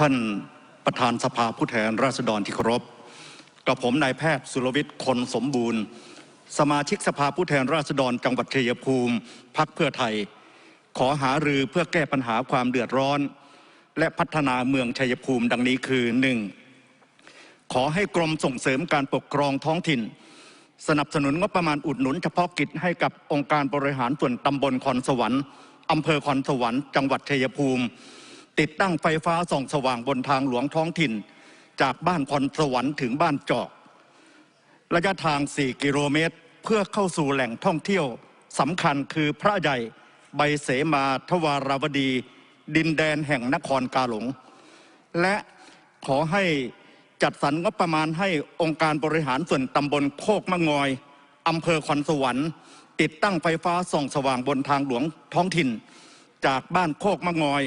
ท่านประธานสภาผู้แทนราษฎรที่เคารพกับผมนายแพทย์สุรวิทย์คนสมบูรณ์ สมาชิกสภาผู้แทนราษฎรจังหวัดชัยภูมิพักเพื่อไทย ขอหารือเพื่อแก้ปัญหาความเดือดร้อน และพัฒนาเมืองชัยภูมิดังนี้คือ 1. ขอให้กรมส่งเสริมการปกครองท้องถิ่น สนับสนุนงบประมาณอุดหนุนเฉพาะกิจให้กับองค์การบริหารส่วนตำบลคอนสวรรค์อำเภอคอนสวรรค์จังหวัดชัยภูมิ ติดตั้งไฟฟ้าส่องสว่างบนทางหลวงท้องถิ่น จากบ้านคอนสวรรค์ถึงบ้านจอก ระยะทาง 4 กิโลเมตร เพื่อเข้าสู่แหล่งท่องเที่ยวสำคัญคือพระใหญ่ใบเสมาทวาราวดี ดินแดนแห่งนครกาหลง และขอให้จัดสรรงบประมาณให้องค์การบริหารส่วนตำบลโคกมะงอยอำเภอคอนสวรรค์ ติดตั้งไฟฟ้าส่องสว่างบนทางหลวงท้องถิ่น จากบ้านโคกมะงอย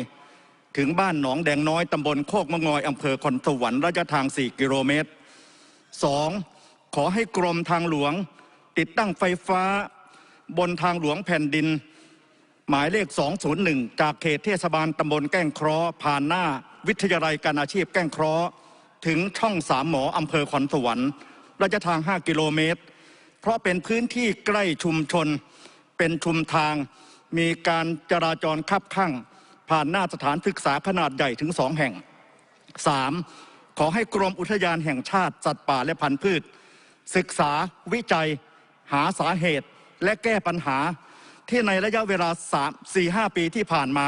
ถึงบ้านหนองแดงน้อยตำบลโคกมะงอยอำเภอคอนสวรรค์ระยะทาง 4 กิโลเมตร 2. ขอให้กรมทางหลวง ติดตั้งไฟฟ้า บนทางหลวงแผ่นดิน หมายเลข 201 จากเขตเทศบาลตำบลแก้งเคราะห์ผ่านหน้า วิทยาลัยการอาชีพแก้งเคราะห์ถึงช่องสามหมออำเภอคอนสวรรค์ระยะทาง 5 กิโลเมตร เพราะเป็นพื้นที่ใกล้ชุมชน เป็นชุมทาง มีการจราจรคับข้าง หน้าสถานศึกษาขนาดใหญ่ถึงสองแห่ง 3. ขอให้กรมอุทยานแห่งชาติสัตว์ป่าและพันธุ์พืช ศึกษาวิจัย หาสาเหตุและแก้ปัญหาที่ในระยะเวลา 3 4 5 ปีที่ผ่านมา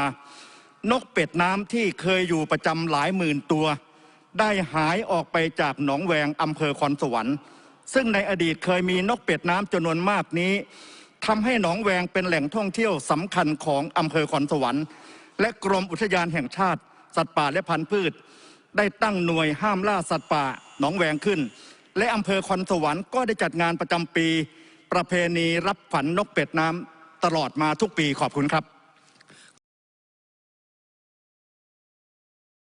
นกเป็ดน้ำที่เคยอยู่ประจำหลายหมื่นตัว ได้หายออกไปจากหนองแวงอำเภอคอนสวรรค์ ซึ่งในอดีตเคยมีนกเป็ดน้ำจำนวนมากนี้ทำให้หนองแวงเป็นแหล่งท่องเที่ยวสำคัญของอำเภอคอนสวรรค์ และกรมอุทยานแห่งชาติ สัตว์ป่าและพันธุ์พืช ได้ตั้งหน่วยห้ามล่าสัตว์ป่าหนองแวงขึ้น และอำเภอคอนสวรรค์ก็ได้จัดงานประจำปี ประเพณีรับขวัญนนกเป็ดน้ำตลอดมาทุกปีขอบคุณครับ